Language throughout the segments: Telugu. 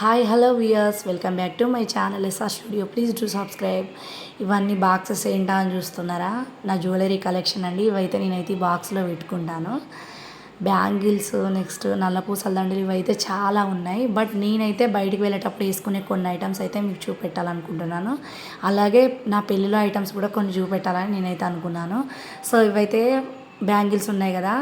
Hi hello viewers welcome back to my channel SR studio please do subscribe ఇవన్నీ బాక్సెస్ ఏంటా అని చూస్తున్నారా? నా జ్యువెలరీ కలెక్షన్ అండి. ఇవైతే నేనైతే ఈ బాక్స్లో పెట్టుకుంటాను. బ్యాంగిల్స్ నెక్స్ట్ నల్లపూసల దండలు ఇవైతే చాలా ఉన్నాయి. బట్ నేనైతే బయటికి వెళ్ళేటప్పుడు వేసుకునే కొన్ని ఐటమ్స్ అయితే మీకు చూపెట్టాలనుకుంటున్నాను. అలాగే నా పెళ్ళిలో ఐటమ్స్ కూడా కొన్ని చూపెట్టాలని నేనైతే అనుకున్నాను. సో ఇవైతే బ్యాంగిల్స్ ఉన్నాయి కదా.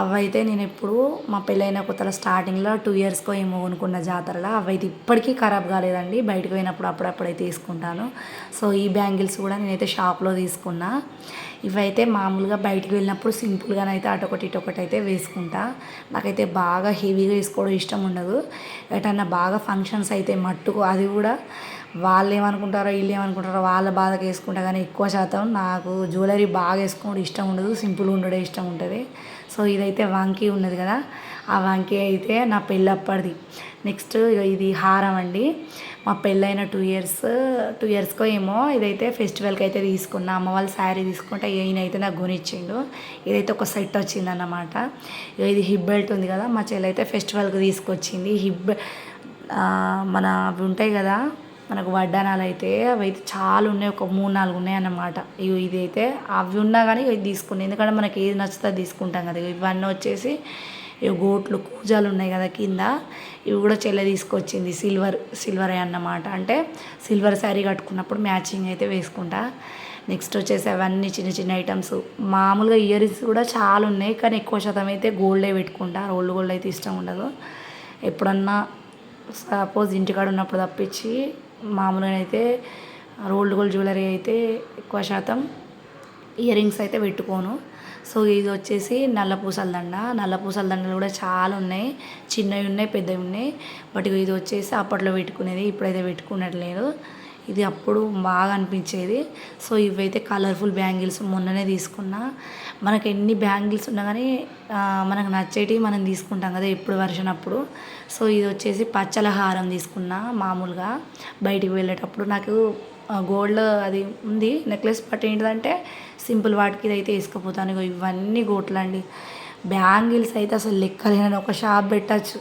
అవైతే నేను ఎప్పుడు మా పెళ్ళైన కొత్తలో స్టార్టింగ్లో టూ ఇయర్స్కో ఏమో కొనుక్కున్న జాతరలో అవైతే ఇప్పటికీ ఖరాబ్ కాలేదండి. బయటకు పోయినప్పుడు అప్పుడప్పుడైతే తీసుకుంటాను. సో ఈ బ్యాంగిల్స్ కూడా నేనైతే షాప్లో తీసుకున్నా. ఇవైతే మామూలుగా బయటకు వెళ్ళినప్పుడు సింపుల్గానైతే అటొకటి ఇటొకటి అయితే వేసుకుంటా. నాకైతే బాగా హెవీగా వేసుకోవడం ఇష్టం ఉండదు. ఎటన్నా బాగా ఫంక్షన్స్ అయితే మట్టుకు అది కూడా వాళ్ళు ఏమనుకుంటారో వీళ్ళు ఏమనుకుంటారో వాళ్ళ బాధకు వేసుకుంటా కానీ ఎక్కువ శాతం నాకు జ్యువెలరీ బాగా వేసుకోవడం ఇష్టం ఉండదు. సింపుల్ ఉండడం ఇష్టం ఉంటుంది. సో ఇదైతే వాంకీ ఉన్నది కదా. ఆ వంకీ అయితే నా పెళ్ళప్పటిది నెక్స్ట్ ఇది హారం అండి. మా పెళ్ళైన టూ ఇయర్స్ టూ ఇయర్స్కో ఏమో ఇదైతే ఫెస్టివల్కి అయితే తీసుకున్నా. అమ్మ వాళ్ళ శారీ తీసుకుంటే ఈయన అయితే నాకు గునిచ్చిండు ఇదైతే ఒక సెట్ వచ్చిందన్నమాట. ఇది హిప్ బెల్ట్ ఉంది కదా మా చెల్లి అయితే ఫెస్టివల్కి తీసుకొచ్చింది. హిప్ మన అవి ఉంటాయి కదా మనకు వడ్డానాలు అయితే అవి అయితే చాలా ఉన్నాయి. ఒక మూడు నాలుగు ఉన్నాయి అన్నమాట ఇవి ఇది అయితే అవి ఉన్నా కానీ ఇవి తీసుకున్నాయి ఎందుకంటే మనకి ఏది నచ్చుతుందో తీసుకుంటాం కదా. ఇవన్నీ వచ్చేసి ఇవి గోట్లు కూజాలు ఉన్నాయి కదా కింద. ఇవి కూడా చెల్లె తీసుకొచ్చింది సిల్వర్ సిల్వర్ అన్నమాట. అంటే సిల్వర్ శారీ కట్టుకున్నప్పుడు మ్యాచింగ్ అయితే వేసుకుంటా. నెక్స్ట్ వచ్చేసి అవన్నీ చిన్న చిన్న ఐటమ్స్. మామూలుగా ఇయర్ రింగ్స్ కూడా చాలా ఉన్నాయి. కానీ ఎక్కువ శాతం అయితే గోల్డే పెట్టుకుంటా. రోల్డ్ గోల్డ్ అయితే ఇష్టం ఉండదు. ఎప్పుడన్నా సపోజ్ ఇంటికాడ ఉన్నప్పుడు తప్పించి మామూలుగా అయితే రోల్డ్ గోల్డ్ జ్యువెలరీ అయితే ఎక్కువ శాతం ఇయర్ రింగ్స్ అయితే పెట్టుకోను. సో ఇది వచ్చేసి నల్ల పూసల దండ. నల్ల పూసల దండలు కూడా చాలా ఉన్నాయి. చిన్నవి ఉన్నాయి పెద్దవి ఉన్నాయి. బట్ ఇది వచ్చేసి అప్పట్లో పెట్టుకునేది ఇప్పుడైతే పెట్టుకున్నట్లేదు ఇది అప్పుడు బాగా అనిపించేది. సో ఇవైతే కలర్ఫుల్ బ్యాంగిల్స్ మొన్ననే తీసుకున్నా. మనకు ఎన్ని బ్యాంగిల్స్ ఉన్నా కానీ మనకు నచ్చేటివి మనం తీసుకుంటాం కదా ఎప్పుడు వర్షన్ అప్పుడు. సో ఇది వచ్చేసి పచ్చల హారం తీసుకున్నా మామూలుగా బయటికి వెళ్ళేటప్పుడు. నాకు గోల్డ్ అది ఉంది నెక్లెస్ బట్ ఏంటిదంటే సింపుల్ వాటికి ఇది అయితే వేసుకుపోతాను ఇవన్నీ గోట్లండి బ్యాంగిల్స్ అయితే అసలు లెక్కలేనని ఒక షాప్ పెట్టచ్చు.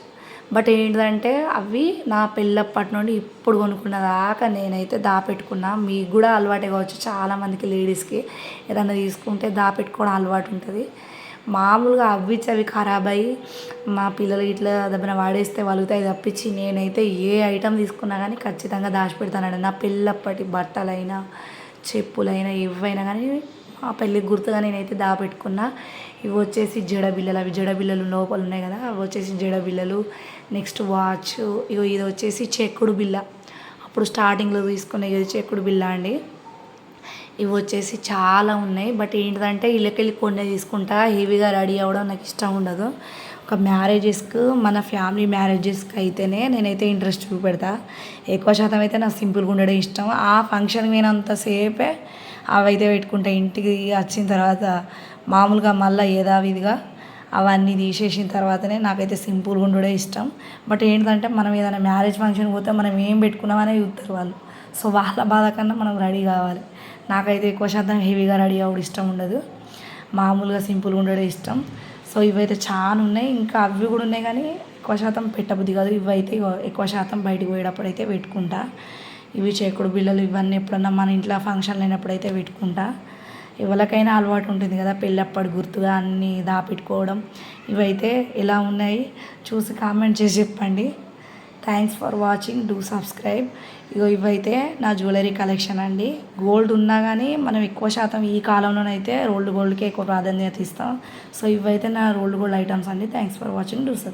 బట్ ఏంటంటే అవి నా పెళ్ళప్పటి నుండి ఇప్పుడు కొనుక్కున్న దాకా నేనైతే దాపెట్టుకున్నా. మీకు కూడా అలవాటే కావచ్చు చాలామందికి లేడీస్కి. ఏదైనా తీసుకుంటే దాపెట్టుకోవడం అలవాటు ఉంటుంది. మామూలుగా అవి అవి ఖరాబ్ అయ్యి మా పిల్లలు ఇట్లా దెబ్బన వాడేస్తే వలుగుతాయి తప్పించి నేనైతే ఏ ఐటెం తీసుకున్నా కానీ ఖచ్చితంగా దాచిపెడతానండి. నా పెళ్ళప్పటి బట్టలైనా చెప్పులైనా ఏవైనా కానీ ఆ పెళ్ళికి గుర్తుగా నేనైతే దాపెట్టుకున్నా. ఇవి వచ్చేసి జడబిల్లలు అవి జడబిల్లలు లోపల ఉన్నాయి కదా అవి వచ్చేసి జడబిల్లలు నెక్స్ట్ వాచ్ ఇగో ఇది వచ్చేసి చెక్కుడు బిల్ల అప్పుడు స్టార్టింగ్లో తీసుకునే ఇది చెక్కుడు బిల్ల అండి. ఇవి వచ్చేసి చాలా ఉన్నాయి బట్ ఏంటిదంటే ఇళ్ళకెళ్ళి కొన్ని తీసుకుంటా హెవీగా రెడీ అవ్వడం నాకు ఇష్టం ఉండదు. ఒక మ్యారేజెస్కు మన ఫ్యామిలీ మ్యారేజెస్కి అయితేనే నేనైతే ఇంట్రెస్ట్ చూపెడతా. ఎక్కువ శాతం అయితే నాకు సింపుల్గా ఉండడం ఇష్టం. ఆ ఫంక్షన్ పోయినంతసేపే అవైతే పెట్టుకుంటా. ఇంటికి వచ్చిన తర్వాత మామూలుగా మళ్ళీ యథావిధిగా అవన్నీ తీసేసిన తర్వాతనే నాకైతే సింపుల్గా ఉండడే ఇష్టం. బట్ ఏంటంటే మనం ఏదైనా మ్యారేజ్ ఫంక్షన్ పోతే మనం ఏం పెట్టుకున్నామనే చూస్తారు వాళ్ళు. సో వాళ్ళ బాధ కన్నా మనం రెడీ కావాలి. నాకైతే ఎక్కువ శాతం హెవీగా రెడీ అవ్వడం ఇష్టం ఉండదు. మామూలుగా సింపుల్గా ఉండడం ఇష్టం. సో ఇవైతే చాలా ఉన్నాయి. ఇంకా అవి కూడా ఉన్నాయి కానీ ఎక్కువ శాతం పెట్టబుద్ధి కాదు. ఇవైతే ఎక్కువ శాతం బయటకు పోయేటప్పుడు అయితే పెట్టుకుంటా. ఇవి చేకుడు బిళ్ళలు ఇవన్నీ ఎప్పుడన్నా మన ఇంట్లో ఫంక్షన్ లేనప్పుడైతే పెట్టుకుంటా. ఎవరికైనా అలవాటు ఉంటుంది కదా పెళ్ళప్పటి గుర్తుగా అన్నీ దాపెట్టుకోవడం. ఇవైతే ఎలా ఉన్నాయి చూసి కామెంట్ చేసి చెప్పండి. Thanks for watching do subscribe ఇగో ఇవైతే నా జ్యువెలరీ కలెక్షన్ అండి. గోల్డ్ ఉన్నా కానీ మనం ఎక్కువ శాతం ఈ కాలంలోనైతే రోల్డ్ గోల్డ్కే ఎక్కువ ప్రాధాన్యత ఇస్తాం. సో ఇవైతే నా రోల్డ్ గోల్డ్ ఐటమ్స్ అండి. Thanks for watching do subscribe